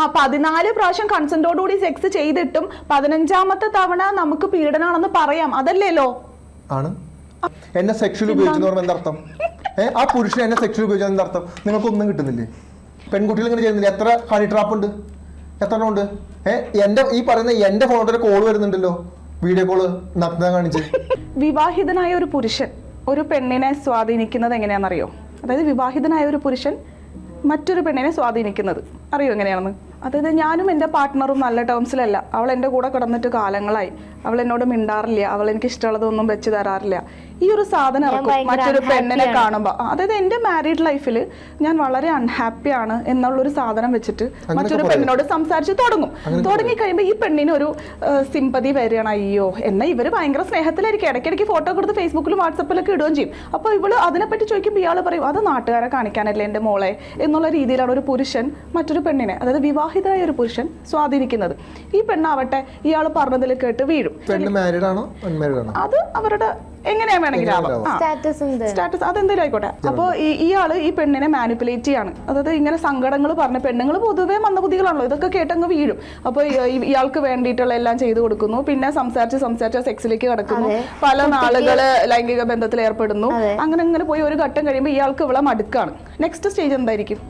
ആ പതിനാല് പ്രാവശ്യം കൺസെന്റോടുകൂടി സെക്സ് ചെയ്തിട്ടും പതിനഞ്ചാമത്തെ തവണ നമുക്ക് പീഡനാണെന്ന് പറയാം. അതല്ലേലോ? ആണ്. എന്നെ സെക്ഷൽ ഉപയോഗിച്ചെന്ന് പറഞ്ഞാൽ എന്താ അർത്ഥം? ആ പുരുഷൻ എന്നെ സെക്ഷൽ ഉപയോഗിച്ചാൽ എന്തർത്ഥം നിങ്ങൾക്ക് ഒന്നും കിട്ടുന്നില്ലേ? പെൺകുട്ടികൾ ഇങ്ങനെ ചെയ്യുന്നില്ല? എത്ര ഹണി ട്രാപ്പ് ഉണ്ട്? എത്ര എണ്ണം ഉണ്ട്? ഏഹ് എന്റെ ഈ പറയുന്ന എന്റെ ഫോണിൽ കോൾ വരുന്നുണ്ടല്ലോ. വീഡിയോ കോൾ നഗ്ന കാണിച്ച്. വിവാഹിതനായ ഒരു പുരുഷൻ ഒരു പെണ്ണിനെ സ്വാധീനിക്കുന്നത് എങ്ങനെയാണെന്നറിയോ? അതായത് വിവാഹിതനായ ഒരു പുരുഷൻ മറ്റൊരു പെണ്ണിനെ സ്വാധീനിക്കുന്നത്. അറിയോ എങ്ങനെയാണെന്ന്? അതായത് ഞാനും എന്റെ പാർട്ട്ണറും നല്ല ടേംസിലല്ല അവൾ എന്റെ കൂടെ കിടന്നിട്ട് കാലങ്ങളായി. അവൾ എന്നോട് മിണ്ടാറില്ല. അവൾ എനിക്ക് ഇഷ്ടമുള്ളതൊന്നും വെച്ച് തരാറില്ല. ഈ ഒരു സാധനം ഇറക്കും. മറ്റൊരു പെണ്ണിനെ കാണുമ്പോൾ അതായത് എന്റെ മാരീഡ് ലൈഫിൽ ഞാൻ വളരെ അൺഹാപ്പിയാണ് എന്നുള്ളൊരു സാധനം വെച്ചിട്ട് മറ്റൊരു. പെണ്ണിനോട് സംസാരിച്ച് തുടങ്ങും. തുടങ്ങി കഴിയുമ്പോൾ ഈ പെണ്ണിന് ഒരു സിമ്പതി വരികയാണ്. അയ്യോ എന്നാൽ ഇവർ ഭയങ്കര സ്നേഹത്തിലായിരിക്കും. ഇടയ്ക്കിടയ്ക്ക് ഫോട്ടോ കൊടുത്ത് ഫേസ്ബുക്കിലും വാട്സപ്പിലൊക്കെ ഇടുകയും ചെയ്യും. അപ്പോൾ ഇവൾ അതിനെപ്പറ്റി ചോദിക്കുമ്പോൾ ഇയാൾ പറയും അത് നാട്ടുകാരെ കാണിക്കാനല്ലേ എന്റെ മോളെ? എന്നുള്ള രീതിയിലാണ് ഒരു പുരുഷൻ മറ്റൊരു പെണ്ണിനെ അതായത് വിവാഹിതരായ ഒരു പുരുഷൻ സ്വാധീനിക്കുന്നത്. ഈ പെണ്ണാവട്ടെ ഇയാൾ പറഞ്ഞതിൽ കേട്ട് വീഴും. പെണ്ണ് മാരീഡ് ആണോ അൺമാരീഡ് ആണോ? അത് അവരുടെ എങ്ങനെയാ വേണമെങ്കിലും ആവാം. ആ. സ്റ്റാറ്റസ് അതെന്തെങ്കിലും ആയിക്കോട്ടെ? അപ്പോൾ ഈ ഇയാൾ ഈ പെണ്ണിനെ മാനിപ്പുലേറ്റ് ചെയ്യാണ്. അതായത് ഇങ്ങനെ സങ്കടങ്ങൾ പറഞ്ഞ പെണ്ണുങ്ങൾ പൊതുവേ മന്ദബുദ്ധികളാണല്ലോ. ഇതൊക്കെ കേട്ടങ്ങ് വീഴും. അപ്പോൾ ഇയാൾക്ക് വേണ്ടിയിട്ടുള്ള എല്ലാം ചെയ്തു കൊടുക്കുന്നു. പിന്നെ സംസാരിച്ച് സംസാരിച്ച് സെക്സിലേക്ക് കടക്കുന്നു. അതെ. പല നാളുകൾ ലൈംഗിക ബന്ധത്തിൽ ഏർപ്പെടുന്നു. അതെ. അങ്ങനെ അങ്ങനെ പോയി ഒരു ഘട്ടം കഴിയുമ്പോൾ ഇയാൾക്ക് ഇവളെ മടുക്കാണ്. നെക്സ്റ്റ് സ്റ്റേജ് എന്തായിരിക്കും?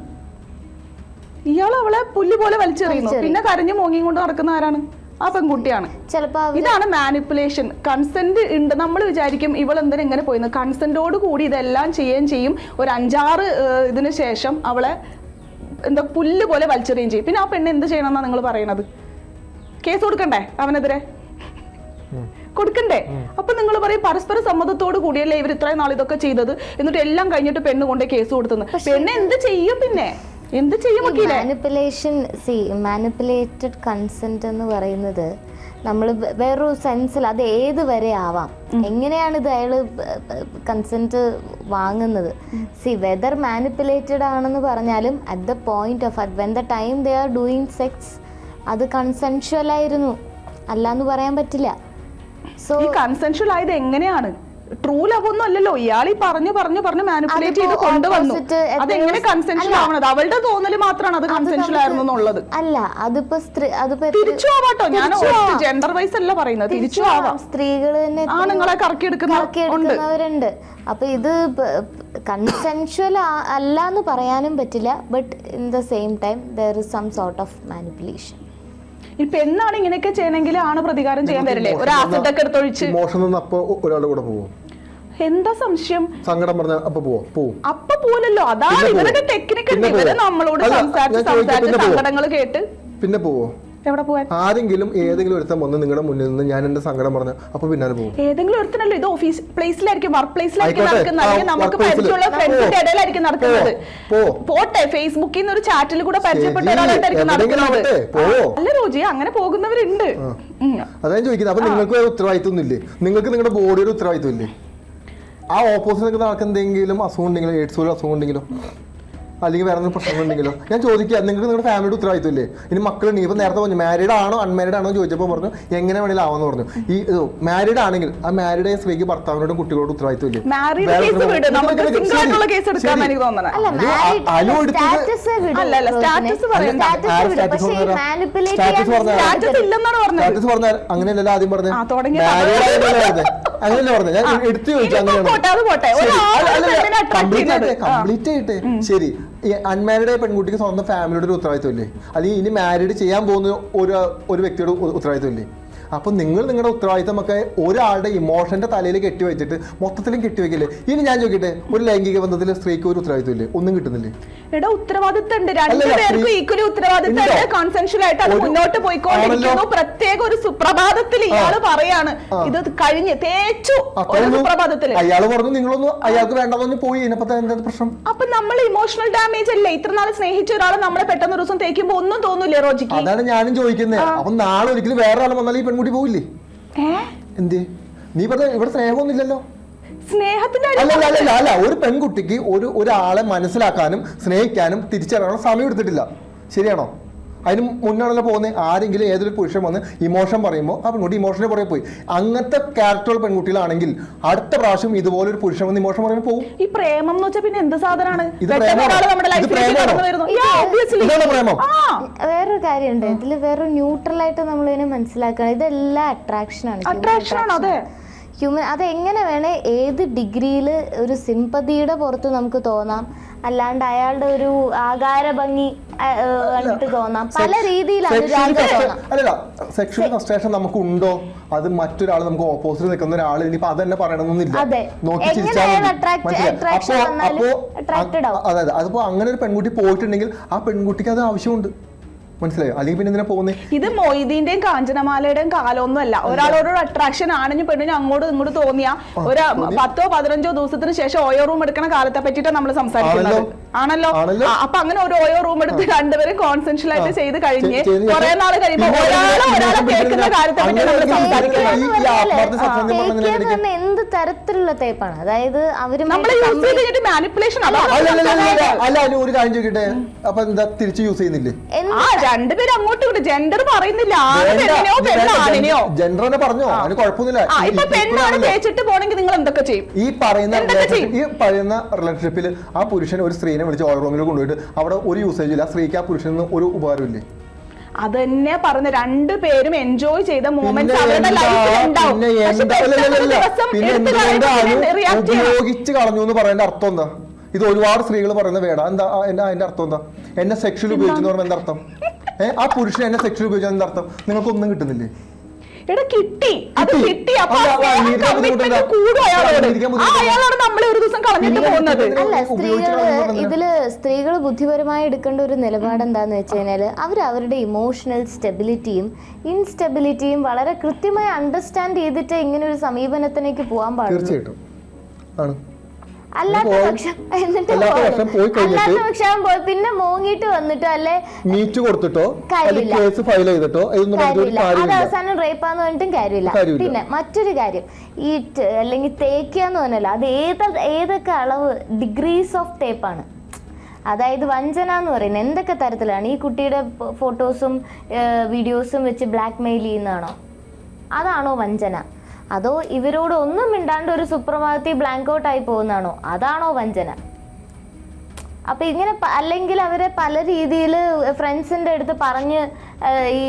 ഇയാൾ അവളെ പുല്ല് പോലെ വലിച്ചെറിയുന്നു. വലിച്ചെറിയും. പിന്നെ കരഞ്ഞു മോങ്ങിയും കൊണ്ട് നടക്കുന്ന ആരാണ്? ആ പെൺകുട്ടിയാണ്. ഇതാണ് മാനിപ്പുലേഷൻ കൺസെന്റ് ഉണ്ട് നമ്മൾ വിചാരിക്കും ഇവൾ എന്തിനാ ഇങ്ങനെ പോയിന്ന്. കൺസെന്റോട് കൂടി ഇതെല്ലാം ചെയ്യുകയും ചെയ്യും. ഒരു അഞ്ചാറ് ഇതിന് ശേഷം അവളെ എന്താ പുല്ല് പോലെ വലിച്ചെറിയും ചെയ്യും. പിന്നെ ആ പെണ്ണ് എന്ത് ചെയ്യണമെന്നാണ് നിങ്ങൾ പറയണത്? കേസ് കൊടുക്കണ്ടേ അവനെതിരെ? കൊടുക്കണ്ടേ? അപ്പൊ നിങ്ങൾ പറയും പരസ്പര സമ്മതത്തോട് കൂടിയല്ലേ ഇവർ ഇത്രയും നാൾ ഇതൊക്കെ ചെയ്തത്? എന്നിട്ട് എല്ലാം കഴിഞ്ഞിട്ട് പെണ്ണ് കൊണ്ടേ കേസ് കൊടുത്തത് പെണ്ണ് എന്ത് ചെയ്യും പിന്നെ? എന്ത് ചെയ്യും മാനിപ്പുലേഷൻ സി മാനിപ്പുലേറ്റഡ് കൺസെന്റ് എന്ന് പറയുന്നത് നമ്മൾ വേറൊരു സെൻസിൽ അത് ഏത് വരെ ആവാം. എങ്ങനെയാണ് ഇത് അയാൾ കൺസെന്റ് വാങ്ങുന്നത്? സി വെദർ മാനിപ്പുലേറ്റഡ് ആണെന്ന് പറഞ്ഞാലും at the point of at when the time they are doing sex അത് കൺസെൻഷ്വൽ ആയിരുന്നു. അല്ലാന്ന് പറയാൻ പറ്റില്ല. സോ കൺസെൻഷ്വൽ ആയത് എങ്ങനെയാണ്? ട്രൂ ലവ് ഒന്നും അല്ലല്ലോ. ഇയാൾ ഈ പറഞ്ഞു പറഞ്ഞു പറഞ്ഞു മാനിപ്പുലേറ്റ് ചെയ്ത് കൊണ്ടുവന്നു. അതെങ്ങനെ കൺസെൻഷൻ കൺസെൻഷ്വൽ ആവണത്? അവളുടെ തോന്നൽ മാത്രമാണ് അത് കൺസെൻഷൻ ആയിരുന്നു എന്നുള്ളത് അല്ല അതിപ്പോ സ്ത്രീ അതിപ്പോ തിരിച്ചു ആവാട്ടോ. ഞാൻ ജെൻഡർ വൈസ് അല്ല പറയുന്നത്. തിരിച്ചു ആവാം. സ്ത്രീകൾ തന്നെ ആണുങ്ങളെ കറക്കി എടുക്കുന്നവരുണ്ട് അപ്പൊ ഇത് കൺസെൻഷ്വൽ അല്ല എന്ന് പറയാനും പറ്റില്ല. But in the same time there is some sort of manipulation ഈ പെണ്ണാണ് ഇങ്ങനെയൊക്കെ ചെയ്യണമെങ്കിൽ ആണ് പ്രതികാരം ചെയ്യാൻ വരില്ലേ ഒരു ആസിഡ് ഒക്കെ എടുത്തൊഴിച്ച്. മോഷണം ഒരാളുടെ കൂടെ പോവും? എന്താ സംശയം? സങ്കടം പറഞ്ഞ അപ്പൊ പോവോ? പോവും. അപ്പൊ പോലല്ലോ അതാണ്. ഇവരുടെ ടെക്നിക്ക് ഇവർ നമ്മളോട് സംസാരിച്ച് സംസാരിച്ച് സങ്കടങ്ങൾ കേട്ട്. പിന്നെ പോവോ? എവിടെ പോവാൻ? ആരെങ്കിലും ഏതെങ്കിലും ഒരുത്തൻ വന്ന് നിങ്ങളുടെ മുന്നിൽ നിന്ന് ഞാൻ എന്റെ സങ്കടം പറഞ്ഞു അപ്പൊ പിന്നെ പോകും ഏതെങ്കിലും ഒരുത്തനല്ലോ ഇത് ഓഫീസ് പ്ലേസിലായിരിക്കും വർക്ക് പ്ലേസിലായിരിക്കും. നടക്കുന്നത്. അല്ലെങ്കിൽ നമുക്ക്. പരിചയമുള്ള ഫ്രണ്ട്സിന്റെ ഇടയിലായിരിക്കും നടക്കുന്നത്. പോട്ടെ ഫേസ്ബുക്കിൽ നിന്ന് ഒരു ചാറ്റിൽ കൂടെ പരിചയപ്പെട്ട ഒരാളായിട്ടായിരിക്കും നടക്കുന്നത്. അല്ല രോജി അങ്ങനെ പോകുന്നവരുണ്ട്. അതാണ് ചോദിക്കുന്നത്. അപ്പൊ നിങ്ങൾക്ക് ഉത്തരവാദിത്വം ഇല്ലേ നിങ്ങൾക്ക് നിങ്ങളുടെ ബോഡിയുടെ ഉത്തരവാദിത്വം ഇല്ലേ? ആ ഓപ്പോസിറ്റ് നിൽക്കുന്ന ആൾക്ക് എന്തെങ്കിലും അസുഖം ഉണ്ടെങ്കിലോ എയ്ഡ്സ് പോലെ അസുഖം ഉണ്ടെങ്കിലോ അല്ലെങ്കിൽ വേറെ എന്തെങ്കിലും പ്രശ്നം ഉണ്ടെങ്കിലോ? ഞാൻ ചോദിക്കുക നിങ്ങൾക്ക് നിങ്ങളുടെ ഫാമിലിയുടെ ഉത്തരവാദിത്വം ഇല്ലേ ഇനി മക്കളുണ്ട് ഇപ്പം നേരത്തെ പറഞ്ഞു മാരീഡ് ആണോ അൺമാരീഡ് ആണോ ചോദിച്ചപ്പോൾ പറഞ്ഞു എങ്ങനെ വേണേലും ആവാന്ന് പറഞ്ഞു. ഈ മാരീഡ് ആണെങ്കിൽ ആ മാരീഡ് സ്ത്രീക്ക് ഭർത്താവിനോടും കുട്ടികളോട് ഇല്ലെന്നാണ് പറഞ്ഞത്. സ്റ്റാറ്റസ് പറഞ്ഞാൽ അങ്ങനെയല്ലല്ലോ ആദ്യം പറഞ്ഞത് ആ, പറഞ്ഞു പറഞ്ഞത്? ഞാൻ എടുത്തു ചോദിച്ചു അങ്ങനെയാണ്. കംപ്ലീറ്റ് ആയിട്ട് ശരി. അൺമാരിഡായ അൺമാരീഡ് ആയ പെൺകുട്ടിക്ക് സ്വന്തം ഫാമിലിയുടെ ഒരു ഉത്തരവാദിത്വം ഇല്ലേ? അല്ലെങ്കിൽ ഇനി മാരീഡ് ചെയ്യാൻ പോകുന്ന ഒരു ഒരു വ്യക്തിയുടെ ഉത്തരവാദിത്വം ഇല്ലേ? അപ്പൊ നിങ്ങൾ നിങ്ങളുടെ ഉത്തരവാദിത്തമൊക്കെ ഒരാളുടെ ഇമോഷന്റെ തലയിൽ കെട്ടിവെച്ചിട്ട് മൊത്തത്തിലും കെട്ടിവെക്കില്ലേ ഇനി ഞാൻ ചോദിക്കട്ടെ ഒരു ലൈംഗിക ബന്ധത്തിൽ സ്ത്രീക്ക് ഒരു ഉത്തരവാദിത്വം ഇല്ലേ ഒന്നും കിട്ടുന്നില്ലേ? എടാ ഉത്തരവാദിത്തം ഈക്വലി ഉത്തരവാദിത്തം കോൺസെൻഷ്യൽ ആയിട്ട് അത് മുന്നോട്ട് പോയിക്കൊണ്ടിരിക്കുന്നു. ആണല്ലോ. പ്രത്യേക ഒരു സുപ്രഭാതത്തിൽ ഇയാൾ പറയാണ്. ഇത് കഴിഞ്ഞ് തേച്ചു അയാൾ പറഞ്ഞു നിങ്ങളൊന്നും അയാൾക്ക് പോയി. പ്രശ്നം? അപ്പൊ നമ്മൾ ഇമോഷണൽ ഡാമേജ് അല്ലേ? ഇത്ര നാൾ സ്നേഹിച്ച ഒരാളെ നമ്മളെ പെട്ടെന്ന് ഒരു ദിവസം തേക്കുമ്പോ ഒന്നും തോന്നുന്നില്ല റോജിക്ക്? അതാണ് ഞാനും ചോദിക്കുന്നത് അപ്പൊ നാളെ ഒരിക്കലും വേറെ ആൾ വന്നാൽ ഈ പെൺകുട്ടി പോയില്ലേ എന്തേ എന്ത്? നീ പറഞ്ഞ ഇവിടെ സ്നേഹമൊന്നും ഇല്ലല്ലോ സ്നേഹത്തിന്റെ അല്ല അല്ല അല്ല അല്ല ഒരു പെൺകുട്ടിക്ക് ഒരു ഒരാളെ മനസ്സിലാക്കാനും സ്നേഹിക്കാനും തിരിച്ചറിയാനുള്ള സമയം എടുത്തിട്ടില്ല. ശരിയാണോ? അതിന് മുന്നാണല്ലോ പോകുന്നത് ആരെങ്കിലും ഏതൊരു പുരുഷൻ വന്ന് ഇമോഷൻ പറയുമ്പോൾ ആ പെൺകുട്ടി ഇമോഷനെ പുറകെ പോയി. അങ്ങനത്തെ ക്യാരക്ടറുള്ള പെൺകുട്ടികളാണെങ്കിൽ അടുത്ത പ്രാവശ്യം ഇതുപോലെ ഒരു പുരുഷൻ വന്ന് ഇമോഷൻ പറയുമ്പോൾ പോകും ഈ പ്രേമം എന്ന് വെച്ചാൽ പിന്നെ എന്ത് സാധനമാണ്? ഇത് പ്രേമം. ആ. വേറൊരു കാര്യമുണ്ട്. ഇതിൽ വേറൊരു ന്യൂട്രൽ ആയിട്ട് നമ്മൾ ഇതിനെ മനസ്സിലാക്കണം ഇതെല്ലാം അട്രാക്ഷൻ ആണ്. അട്രാക്ഷൻ ആണ്, അതെ. ഹ്യൂമൻ അത് എങ്ങനെ വേണേ ഏത് ഡിഗ്രിയിൽ ഒരു സിമ്പതിയുടെ പുറത്ത് നമുക്ക് തോന്നാം. അല്ലാണ്ട് അയാളുടെ ഒരു ആകാര ഭംഗി ആ, ഏ, കണ്ടിട്ട് തോന്നാം. പല രീതിയിൽ അല്ലല്ല സെക്ഷൽ ഫ്രസ്ട്രേഷൻ നമുക്ക് ഉണ്ടോ അത് മറ്റൊരാൾ നമുക്ക് ഓപ്പോസിറ്റ് നിൽക്കുന്ന ഒരാൾ ഇനിയിപ്പോ അത്. തന്നെ പറയണമെന്നില്ല നോക്കി ചിരിച്ചാൽ അപ്പോ- അപ്പോ attracted അതെ അതെ അതിപ്പോ അങ്ങനെ ഒരു പെൺകുട്ടി പോയിട്ടുണ്ടെങ്കിൽ ആ പെൺകുട്ടിക്ക് അത് ആവശ്യമുണ്ട്. മനസ്സിലായോ? അല്ലെങ്കിൽ പിന്നെ എന്തിനാ പോകുന്നത് ഇത് മൊയ്തീന്റെയും കാഞ്ചനമാലയുടെയും കാലമൊന്നും അല്ല. ഒരാളോട് അട്രാക്ഷൻ ആണെന്ന് പെണ്ണിന് അങ്ങോട്ടും ഇങ്ങോട്ട് തോന്നിയ ഒരു പത്തോ പതിനഞ്ചോ ദിവസത്തിന് ശേഷം ഓയോ റൂം എടുക്കുന്ന കാലത്തെ പറ്റിയിട്ടാണ് നമ്മൾ സംസാരിക്കുന്നത്. ആണല്ലോ. അപ്പൊ അങ്ങനെ ഒരു ഓയോ റൂം എടുത്ത് രണ്ടുപേരും കോൺസെൻഷ്യൽ ആയിട്ട്. ചെയ്ത് കഴിഞ്ഞ് കുറെ നാൾ കഴിയുമ്പോൾ ഒരാളെ കേൾക്കുന്ന കാര്യത്തെ പറ്റി നമ്മൾ സംസാരിക്കുന്നത്. തരത്തിലുള്ള തേപ്പാണ് അതായത് അവർ മാനിപ്പുലേഷൻ അല്ല അല്ല ഒരു കാര്യം ചോദിക്കട്ടെ? അപ്പൊ എന്താ തിരിച്ച് യൂസ് ചെയ്യുന്നില്ലേ? ആ രണ്ടുപേരും അങ്ങോട്ടും ഇങ്ങോട്ട് ജെൻഡർ പറയുന്നില്ല. തന്നെ പറഞ്ഞോ അതിന് കുഴപ്പമൊന്നുമില്ല. പെണ്ണാണ്. തേച്ചിട്ട് പോണെങ്കിൽ നിങ്ങൾ എന്തൊക്കെ ചെയ്യും? ഈ പറയുന്ന ഈ പറയുന്ന റിലേഷൻഷിപ്പിൽ ആ പുരുഷൻ ഒരു സ്ത്രീനെ വിളിച്ച് ഓൾ റൂമിൽ കൊണ്ടുപോയിട്ട് അവിടെ ഒരു യൂസേജ് ഇല്ല. സ്ത്രീക്ക് ആ പുരുഷന് ഒരു ഉപകാരമില്ലേ അതന്നെ പറഞ്ഞ രണ്ടു പേരും എൻജോയ് ചെയ്ത മൂമെന്റ്സ് അവരുടെ ലൈഫിൽ ഉണ്ടാവും. ഉപയോഗിച്ച് കളഞ്ഞു എന്ന് പറയേണ്ട അർത്ഥം എന്താ? ഇത് ഒരുപാട് സ്ത്രീകൾ പറയുന്ന വേട. എന്താ? എന്നാ അതിന്റെ അർത്ഥം എന്താ? എന്നെ സെക്ഷൽ ഉപയോഗിച്ചെന്ന് പറയുമ്പോൾ എന്താ അർത്ഥം? ഏഹ് ആ പുരുഷൻ എന്നെ സെക്ഷൽ ഉപയോഗിച്ചാൽ എന്താ അർത്ഥം? നിങ്ങൾക്കൊന്നും കിട്ടുന്നില്ലേ? എടാ കിട്ടി അത് കിട്ടി. അപ്പൊ? കൂടും അയാളോട്? അയാളോട് നമ്മളെ ഒരു ദിവസം കളഞ്ഞിട്ട് പോകുന്നത് അല്ല സ്ത്രീകൾ ഇതിൽ സ്ത്രീകൾ ബുദ്ധിപരമായി എടുക്കേണ്ട ഒരു നിലപാട് എന്താന്ന് വെച്ച് കഴിഞ്ഞാൽ അവർ അവരുടെ ഇമോഷണൽ സ്റ്റെബിലിറ്റിയും ഇൻസ്റ്റെബിലിറ്റിയും വളരെ കൃത്യമായി അണ്ടർസ്റ്റാൻഡ് ചെയ്തിട്ട് ഇങ്ങനെ ഒരു സമീപനത്തിലേക്ക് പോകാൻ പാടില്ല തീർച്ചയായിട്ടും ആണ് അല്ലാത്ത പക്ഷം എന്നിട്ട് അല്ലാത്ത. പക്ഷം പോയി പിന്നെ മൂങ്ങിട്ട് വന്നിട്ടോ അല്ലെ? മീറ്റ് കൊടുത്തിട്ടോ? കേസ് ഫയൽ ചെയ്തിട്ടോ? അത് അവസാനം റേപ്പാന്ന് പറഞ്ഞിട്ടും കാര്യമില്ല. പിന്നെ മറ്റൊരു കാര്യം. ഈ അല്ലെങ്കിൽ തേക്കുക എന്ന് പറഞ്ഞല്ലോ അത് ഏത് ഏതൊക്കെ അളവ് ഡിഗ്രീസ് ഓഫ് തേപ്പാണ് അതായത് വഞ്ചന എന്ന് പറയുന്നത് എന്തൊക്കെ തരത്തിലാണ്? ഈ കുട്ടിയുടെ ഫോട്ടോസും വീഡിയോസും വെച്ച് ബ്ലാക്ക് മെയിൽ ചെയ്യുന്നതാണോ? അതാണോ വഞ്ചന? അതോ ഇവരോട് ഒന്നും മിണ്ടാണ്ട് ഒരു സുപ്രഭാതത്തിൽ ബ്ലാങ്ക് ആയി പോകുന്നതാണോ? അതാണോ വഞ്ചന? അപ്പൊ ഇങ്ങനെ അല്ലെങ്കിൽ അവരെ പല രീതിയിൽ ഫ്രണ്ട്സിന്റെ അടുത്ത് പറഞ്ഞ് ഈ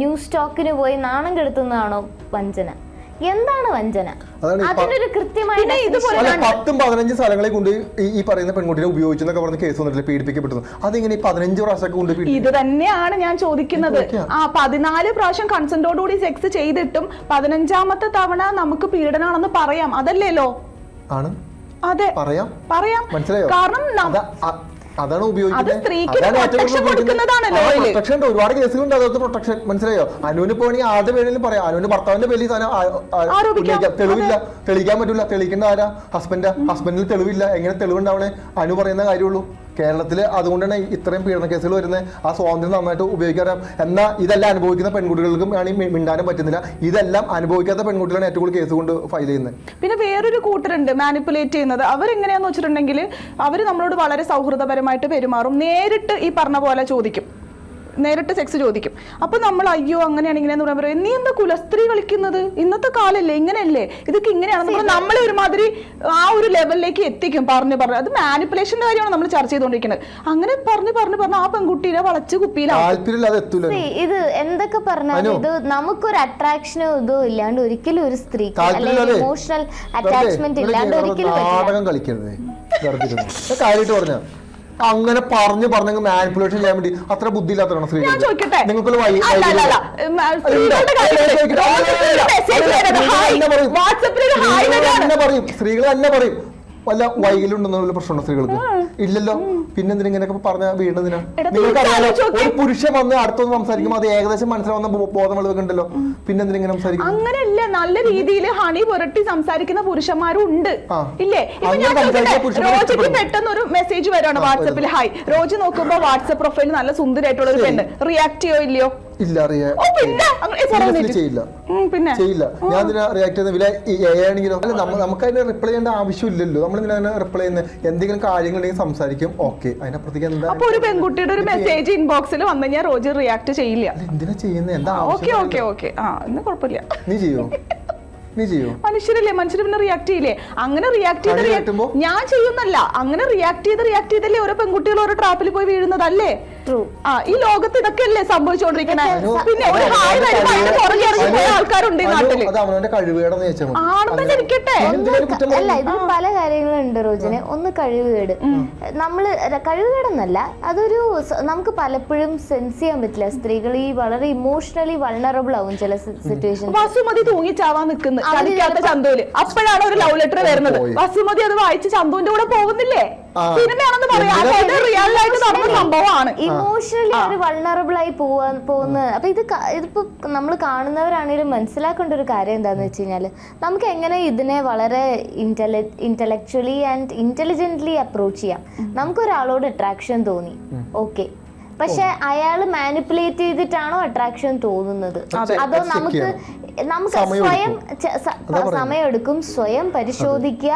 ന്യൂസ് സ്റ്റോക്കിന് പോയി നാണം കെടുത്തുന്നതാണോ വഞ്ചന? എന്താണ് വഞ്ചന? അതിനൊരു കൃത്യമായ. പത്തും പതിനഞ്ച് സ്ഥലങ്ങളെ കൊണ്ട് ഈ പറയുന്ന പെൺകുട്ടിയെ ഉപയോഗിച്ചെന്നൊക്കെ പറഞ്ഞ കേസ് വന്നിട്ടില്ല പീഡിപ്പിക്കപ്പെട്ടു അതിങ്ങനെ പതിനഞ്ച് പ്രാവശ്യമൊക്കെ കൊണ്ട് ഇത് തന്നെയാണ് ഞാൻ ചോദിക്കുന്നത്. ആ പതിനാല് പ്രാവശ്യം കൺസെന്റോടുകൂടി സെക്സ് ചെയ്തിട്ടും പതിനഞ്ചാമത്തെ തവണ നമുക്ക് പീഡനാണെന്ന് പറയാം. അതല്ലേലോ? ആണ്. അതെ. പറയാം. പറയാം. മനസ്സിലായോ? കാരണം അതാണ് protection ഉണ്ട് ഒരുപാട് കേസുകളുണ്ട്. അതൊക്കെ പ്രൊട്ടക്ഷൻ മനസ്സിലായോ? അനുവിന് പോകണമെങ്കിൽ ആദ്യ വേണമെങ്കിലും പറയാം. അനുവിന്റെ ഭർത്താവിന്റെ പേരിൽ. തെളിവില്ല. തെളിയിക്കാൻ പറ്റൂല. തെളിയിക്കേണ്ട ആരാ? ഹസ്ബൻഡ് ഹസ്ബൻഡിൽ തെളിവില്ല. എങ്ങനെ തെളിവുണ്ടാവണേ? അനു പറയുന്ന കാര്യമുള്ളൂ കേരളത്തിൽ അതുകൊണ്ടാണ് ഇത്രയും പീഡന കേസുകൾ വരുന്നത് ആ സ്വാതന്ത്ര്യം നന്നായിട്ട് ഉപയോഗിക്കാറ്. എന്നാൽ ഇതെല്ലാം അനുഭവിക്കുന്ന പെൺകുട്ടികൾക്കും ആണെങ്കിൽ മിണ്ടാനും പറ്റുന്നില്ല. ഇതെല്ലാം അനുഭവിക്കാത്ത പെൺകുട്ടികളാണ് ഏറ്റവും കൂടുതൽ കേസ് കൊണ്ട് ഫയൽ ചെയ്യുന്നത്. പിന്നെ വേറൊരു കൂട്ടരുണ്ട് മാനിപ്പുലേറ്റ് ചെയ്യുന്നത്. അവരെങ്ങനെയാന്ന് വെച്ചിട്ടുണ്ടെങ്കിൽ അവർ നമ്മളോട് വളരെ സൗഹൃദപരമായിട്ട് പെരുമാറും. നേരിട്ട് ഈ പറഞ്ഞ പോലെ ചോദിക്കും. നേരിട്ട് സെക്സ് ചോദിക്കും. അപ്പൊ നമ്മൾ അയ്യോ അങ്ങനെയാണ് എന്ന് പറയാൻ പറയും. നീ എന്താ കുലസ്ത്രീ കളിക്കുന്നത്? ഇന്നത്തെ കാലല്ലേ ഇങ്ങനെയല്ലേ? ഇതൊക്കെ ഇങ്ങനെയാണ്. നമ്മൾ നമ്മളെ ഒരുമാതിരി ആ ഒരു ലെവലിലേക്ക് എത്തിക്കും പറഞ്ഞു പറഞ്ഞു. അത് മാനിപ്പുലേഷന്റെ കാര്യമാണ് നമ്മൾ ചർച്ച ചെയ്തുകൊണ്ടിരിക്കുന്നത്. അങ്ങനെ പറഞ്ഞു പറഞ്ഞു പറഞ്ഞു ആ പെൺകുട്ടീനെ വളച്ച് കുപ്പിയിലാവും ഇത് എന്തൊക്കെ പറഞ്ഞാലും ഇത് നമുക്കൊരു അട്രാക്ഷനോ ഇതോ ഇല്ലാണ്ട് ഒരിക്കലും ഒരു സ്ത്രീക്ക് അല്ലെങ്കിൽ ഇമോഷണൽ അറ്റാച്ച്മെന്റ് ഇല്ലാണ്ട് ഒരിക്കലും കളിക്കരുത്. കാര്യമായിട്ട് പറഞ്ഞ. അങ്ങനെ പറഞ്ഞു പറഞ്ഞു മാനിപ്പുലേഷൻ ചെയ്യാൻ വേണ്ടി അത്ര ബുദ്ധി ഇല്ലാത്തതാണ് സ്ത്രീ നിങ്ങൾക്ക് നിങ്ങൾക്കുള്ള വൈ- അല്ല അല്ല അല്ല വൈകല്യം. ഉം, ആ, സ്ത്രീകളുടെ കാര്യത്തിൽ ചോദിക്കട്ടെ? വാട്സപ്പിൽ ഒരു message അല്ല, വരുന്നത്. സ്ത്രീകൾ ഹായ്. പറയും. വാട്സപ്പിൽ ഒരു ഹായ് സ്ത്രീകൾ വരികയാണ്. തന്നെ പറയും സ്ത്രീകൾ തന്നെ പറയും വല്ല വൈകലുണ്ടെന്നുള്ള പ്രശ്നമുണ്ടോ സ്ത്രീകൾക്ക്? ഇല്ലല്ലോ. പിന്നെന്തിനാ ഇങ്ങനെയൊക്കെ പറഞ്ഞ വീണ്ടതിനാ എടാ, നിങ്ങൾക്കറിയാലോ ഒരു പുരുഷൻ വന്ന് അടുത്തൊന്ന് സംസാരിക്കുമ്പോൾ അത് ഏകദേശം മനസ്സിലാവുന്ന ബോധം ഉണ്ടല്ലോ. പിന്നെന്തിനാ ഇങ്ങനെ സംസാരിക്കും അങ്ങനെയല്ല നല്ല രീതിയിൽ ഹണി പുരട്ടി സംസാരിക്കുന്ന പുരുഷന്മാരും ഉണ്ട്. ഇല്ലേ? ഇപ്പൊ ഞാൻ റോജിക്ക് പെട്ടെന്ന് ഒരു മെസ്സേജ് വരാണ് ആ, വാട്സപ്പിൽ. ഹായ് റോജി നോക്കുമ്പോ വാട്സപ്പ് പ്രൊഫൈൽ നല്ല സുന്ദരായിട്ടുള്ള ഒരു പെണ്ണ്. റിയാക്ട് ചെയ്യോ ഇല്ലയോ? ഇല്ല പറയാൻ ചെയ്യില്ല. പിന്നെ? ചെയ്യില്ല. ഞാൻ ഇതിനെ റിയാക്ട് ചെയ്യുന്ന വില ആണെങ്കിലോ അല്ല നമുക്ക് അതിന് റിപ്ലൈ ചെയ്യേണ്ട ആവശ്യമില്ലല്ലോ. നമ്മൾ ഇതിനെ റിപ്ലൈ ചെയ്യുന്ന എന്തെങ്കിലും കാര്യങ്ങളുണ്ടെങ്കിൽ സംസാരിക്കും. ഓക്കെ അതിനപ്പുറത്തേക്ക് എന്താ അപ്പൊ ഒരു പെൺകുട്ടിയുടെ ഒരു മെസ്സേജ് ഇൻബോക്സിൽ വന്നു കഴിഞ്ഞാൽ റോജി റിയാക്ട് ചെയ്യില്ല. എന്തിനാ ചെയ്യുന്നത്? എന്താ ഓക്കെ ഓക്കെ ഓക്കെ. ആ ഇന്ന് കുഴപ്പമില്ല. നീ ചെയ്യോ? നീ ചെയ്യോ? മനുഷ്യരല്ലേ മനുഷ്യർ പിന്നെ റിയാക്ട് ചെയ്യില്ലേ? അങ്ങനെ റിയാക്ട് ചെയ്ത് react- ഞാൻ ഞാൻ ചെയ്യുന്നല്ല. അങ്ങനെ റിയാക്ട് ചെയ്ത് റിയാക്ട് ചെയ്തല്ലേ ഓരോ പെൺകുട്ടികൾ ഓരോ ട്രാപ്പിൽ പോയി വീഴുന്നതല്ലേ? ട്രൂ ആ ഈ ലോകത്ത് ഇതൊക്കെയല്ലേ സംഭവിച്ചുകൊണ്ടിരിക്കുന്നത് അനു, പിന്നെ ഒരു ഹായ് അവനവന്റെ വരുമ്പോ അതിന്റെ പുറകെ ഇറങ്ങി പോയ ആൾക്കാരുണ്ട് ഈ അനു, നാട്ടിൽ. അത് അവനവന്റെ കഴിവേടെന്ന് ചോദിച്ചാൽ ആണെന്ന് ഇരിക്കട്ടെ. കുറ്റം അല്ല ഇതിൽ പല കാര്യങ്ങളുണ്ട് റോജിന്. ഒന്ന് കഴിവുകേട്. നമ്മൾ കഴിവുകേടെന്നല്ല അതൊരു സ- നമുക്ക് പലപ്പോഴും സെൻസ് ചെയ്യാൻ പറ്റില്ല. സ്ത്രീകൾ ഈ വളരെ ഇമോഷണലി വൾണറബിൾ ആവും ചില സിറ്റുവേഷൻ വസുമതി തൂങ്ങിച്ചാവാൻ നിൽക്കുന്നു. അവർ കളിക്കാത്ത ചന്തുവിൽ. അപ്പോഴാണ് ഒരു ലവ് ലെറ്റർ വരുന്നത്. വസുമതി അത് വായിച്ച് ചന്തുവിന്റെ കൂടെ പോകുന്നില്ലേ? സിനിമയാണെന്ന് പറയാം? റിയൽ ആയിട്ട് നടന്ന സംഭവമാണ്. ഇമോഷണലി ഒരു വൾണറബിൾ ആയി പോവാൻ പോകുന്ന അപ്പൊ ഇത് ഇതിപ്പോ നമ്മൾ കാണുന്നവരാണെങ്കിലും മനസ്സിലാക്കേണ്ട ഒരു കാര്യം എന്താന്ന് വെച്ച് കഴിഞ്ഞാൽ നമുക്ക് എങ്ങനെ ഇതിനെ വളരെ ഇന്റലക്ച്വലി ആൻഡ് ഇന്റലിജന്റ്ലി അപ്രോച്ച് ചെയ്യാം. നമുക്ക് ഒരാളോട് അട്രാക്ഷൻ തോന്നി. ഓക്കെ പക്ഷെ അയാൾ മാനിപ്പുലേറ്റ് ചെയ്തിട്ടാണോ അട്രാക്ഷൻ തോന്നുന്നത്? അതോ. നമുക്ക്. നമുക്ക് സമയം സ്വയം. സമയമെടുക്കും സ്വയം പരിശോധിക്കുക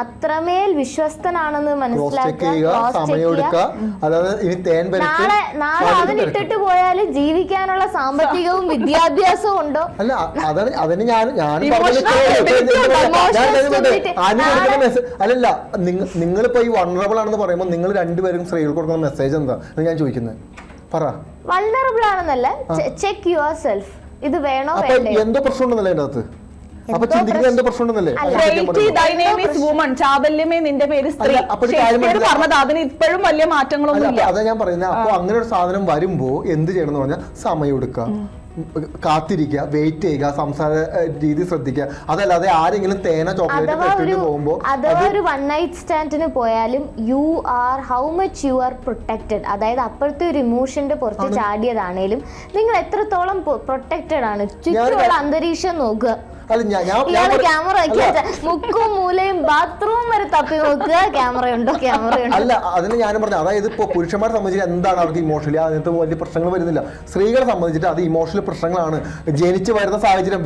അത്രമേൽ വിശ്വസ്തനാണെന്ന് മനസ്സിലാക്കുക ചെയ്യുക cross check സമയം എടുക്കുക. അതായത് ഇനി തേൻ പരത്തി നാളെ നാളെ പോയാൽ ജീവിക്കാനുള്ള സാമ്പത്തികവും വിദ്യാഭ്യാസവും ഉണ്ടോ? അല്ല അതാണ് അതിന് ഞാൻ ഞാൻ അല്ലല്ല നിങ്ങൾ ഇപ്പൊ ഈ വണ്ണറബിൾ ആണെന്ന് പറയുമ്പോൾ നിങ്ങൾ രണ്ടുപേരും സ്ത്രീകൾക്ക് കൊടുക്കുന്ന മെസ്സേജ് എന്താ? എന്ന് ഞാൻ ചോദിക്കുന്നത് പറ. വൾണറബിൾ ആണെന്നല്ല ചെക്ക് യുവർ സെൽഫ് ഇത് വേണോ എന്തോ പ്രശ്നം ഉണ്ടെന്നല്ലേ അതിന്റെ അകത്ത്? അപ്പൊ ചിന്തിക്കുന്ന എന്തോ പ്രശ്നം ഉണ്ടെന്നല്ലേ അല്ല. അത് ചോദിക്കാൻ Great, പറ്റുമോ? thy name is woman. ചാബല്യമേ നിന്റെ പേര് സ്ത്രീ. പറഞ്ഞത് അതിന് ഇപ്പോഴും വലിയ മാറ്റങ്ങളൊന്നും ഇല്ല അതാ ഞാൻ പറയുന്നത് അപ്പൊ അങ്ങനെ ഒരു സാധനം വരുമ്പോ എന്ത് ചെയ്യണം എന്ന് പറഞ്ഞാൽ സമയം എടുക്കുക. കാത്തിരിക്കുക വെയിറ്റ് ചെയ്യുക സംസാര രീതി ശ്രദ്ധിക്കുക. അതല്ലാതെ ആരെങ്കിലും തേന ചോക്ലേറ്റ് പോകുമ്പോൾ പെട്ടിട്ട് അഥവാ ഒരു വൺ നൈറ്റ് സ്റ്റാൻഡിന് പോയാലും you are how much you are protected അതായത് അപ്പോഴത്തെ ഒരു ഇമോഷന്റെ പുറത്ത് ചാടിയതാണേലും നിങ്ങൾ എത്രത്തോളം പ്രൊട്ടക്റ്റഡ് ആണ്? ചുറ്റുമുള്ള അന്തരീക്ഷം നോക്കുക. അല്ല ഞാൻ ക്യാമറ മുക്കും മൂലയും ബാത്റൂം വരെ തപ്പി നോക്കുക ക്യാമറ ഉണ്ടോ ക്യാമറ ഉണ്ടോ? അല്ല അതിന് ഞാനും പറഞ്ഞു അതായത് ഇപ്പോൾ പുരുഷന്മാരെ സംബന്ധിച്ച് എന്താണ് അവർക്ക് ഇമോഷണലി അതിനകത്ത് വലിയ പ്രശ്നങ്ങൾ വരുന്നില്ല. സ്ത്രീകളെ സംബന്ധിച്ചിട്ട് അത് ഇമോഷണൽ പ്രശ്നങ്ങളാണ്. ജനിച്ചു വരുന്ന സാഹചര്യം